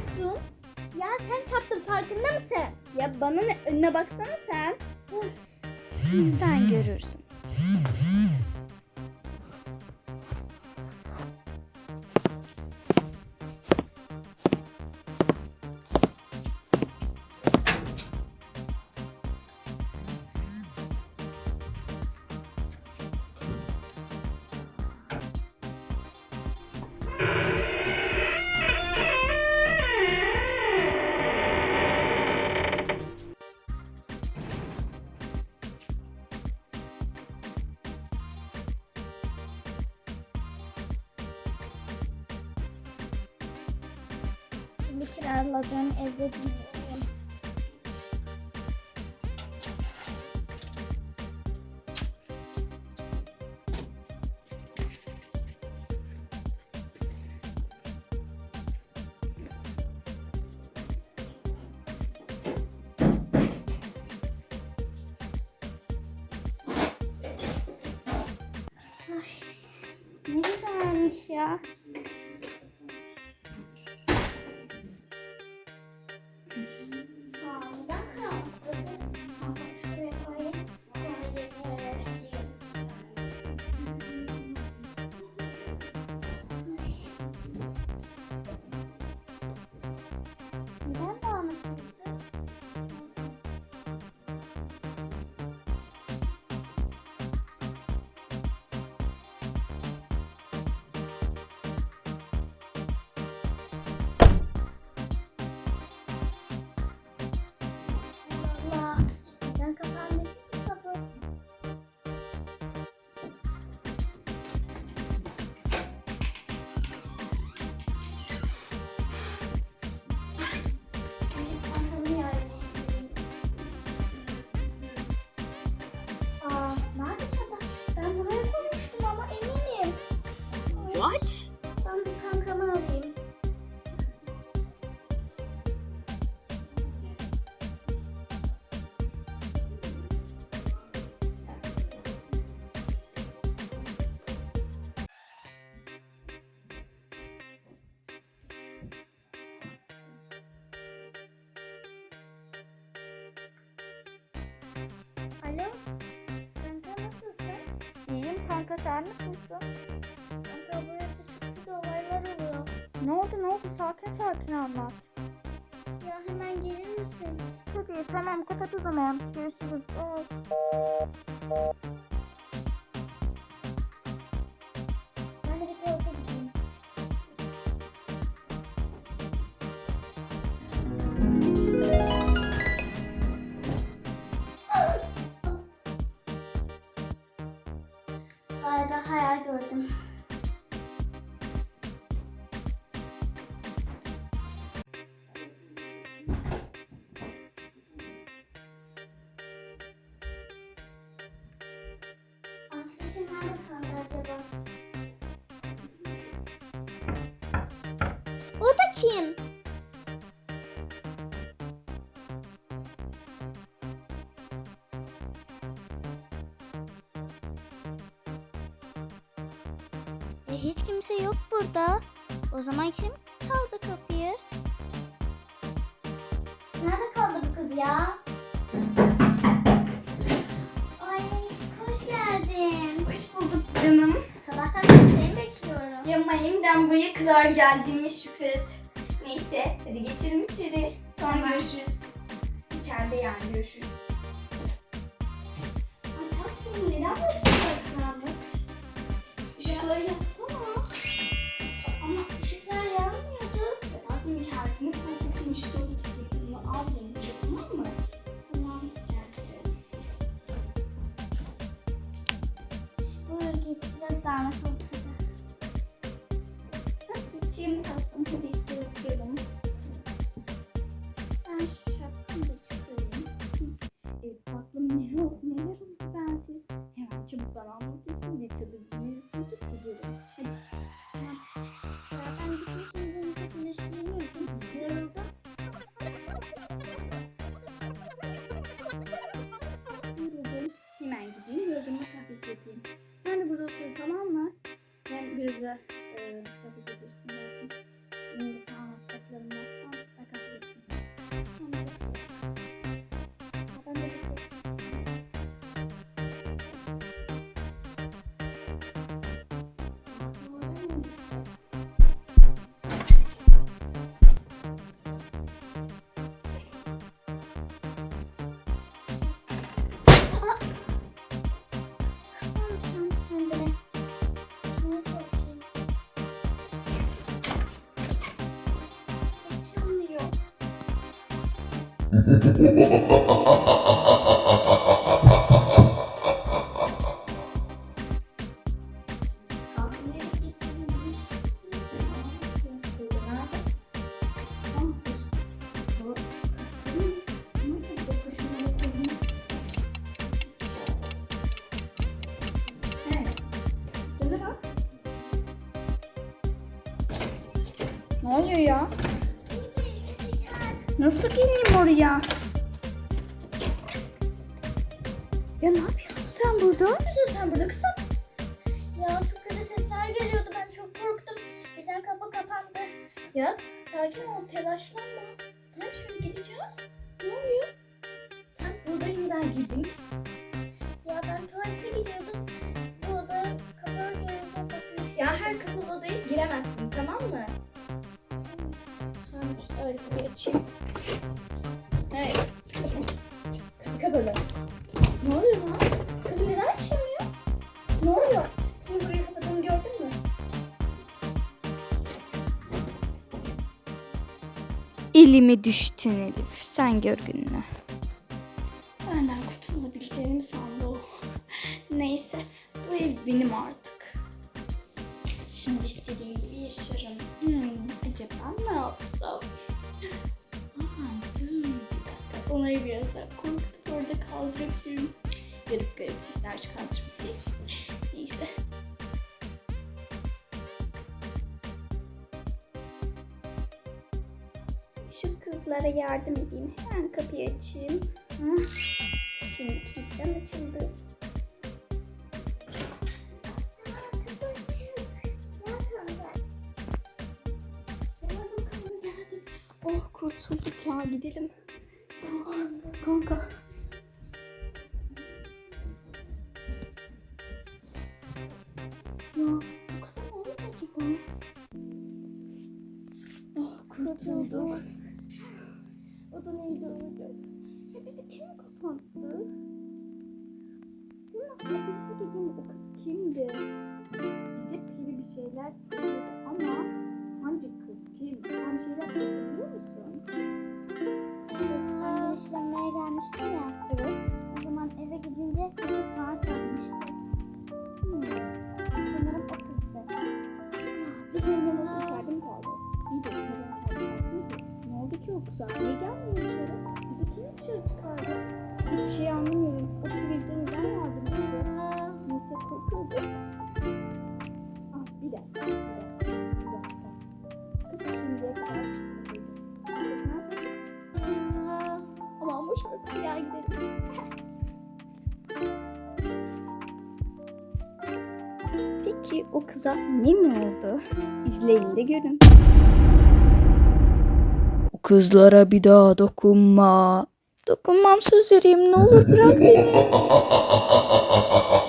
musun? Ya sen çarptın farkında mısın? Ya bana ne önüne baksana sen. sen görürsün. Şimdi kiraladığım evde dinleyeyim. Ne güzelmiş ya. Kanka sen nasılsın? Kanka bu evde çok kötü olaylar oluyor. Ne oldu ne oldu sakin sakin anlat. Ya hemen gelir misin? Peki tamam kapat o zaman. Görüşürüz. Bye. Gördüm. Arkadaşım nerede kaldı acaba? O da kim? Kimse yok burada. O zaman kim çaldı kapıyı? Nerede kaldı bu kız ya? Ay hoş geldin. Hoş bulduk canım. Sabahtan beri seni bekliyorum. Ya Mayim'den buraya kadar geldiğimi şükret. Neyse hadi geçelim içeri. Sonra görüşürüz. İçeride yani görüşürüz. Dağınık olsun. Hadi geçeyim tatlım hadi oturalım. Ben şapkamı da çıkarayım. Evet tatlım neler oldu neler oldu bensiz. Hemen çabuk bana anlatırsın bir tadı büyürsün de silerim. Hadi. Bütün şimdi çok güneşleniyorsun. Yoruldum. Yoruldum. Hemen gideyim yorgunluk kahvesi yapayım. Sen de burada otur tamam fazla e, sohbet edebilirsin dersin. Benim de sana anlattıklarımdan mutlaka ettim. Thank you. Ne oluyor ya? Nasıl geleyim oraya? Ya ne yapıyorsun sen burada? Ne yapıyorsun sen burada kızım? Ya çok kötü sesler geliyordu. Ben çok korktum. Birden kapı kapandı. Ya sakin ol telaşlanma. Tamam şimdi gideceğiz. Ne oluyor? Sen burada neden girdin? Ya ben tuvalete gidiyordum. Bu oda kapalı görünce kapıyı Ya her kapalı odaya giremezsin tamam mı? Elime düştün Elif. Sen gör gününü. Benden kurtulabileceğimi sandı o. Neyse bu ev benim artık. Şimdi istediğim gibi yaşarım. Hmm, acaba ne yapsam? Aa, dur bir dakika. Onları biraz daha korkutup orada kaldırabilirim. Garip garip sesler çıkartırım. Şu kızlara yardım edeyim. Hemen kapıyı açayım. Şimdi kilitten açıldı. Oh kurtulduk ya gidelim. Kanka. O da neydi öyle? Ya bizi kim kapattı? Senin aklına birisi dediğin o kız kimdi? Bize peri bir şeyler söyledi ama hangi kız kim? Sen bir şeyler hatırlıyor musun? Evet, ben güneşlenmeye gelmiştim ya. Evet. O zaman eve gidince bir kız bana çarpmıştı. Hmm. Sanırım o kızdı. Bir gün yanına içeride mi kaldı? İyi de neden çağırmazsın ki? Ne oldu ki o kıza? Niye dışarı çıkardı? Hiçbir şey anlamıyorum. O bize neden yardım etti? Neyse kurtulduk. Ah bir dakika. Bir dakika. Bir dakika. Kız şimdiye kadar çıkmadıydı. Kız nerede? Aman boş ver kız ya. Peki o kıza ne mi oldu? İzleyin de görün. O kızlara bir daha dokunma. Dokunmam söz vereyim ne olur bırak beni.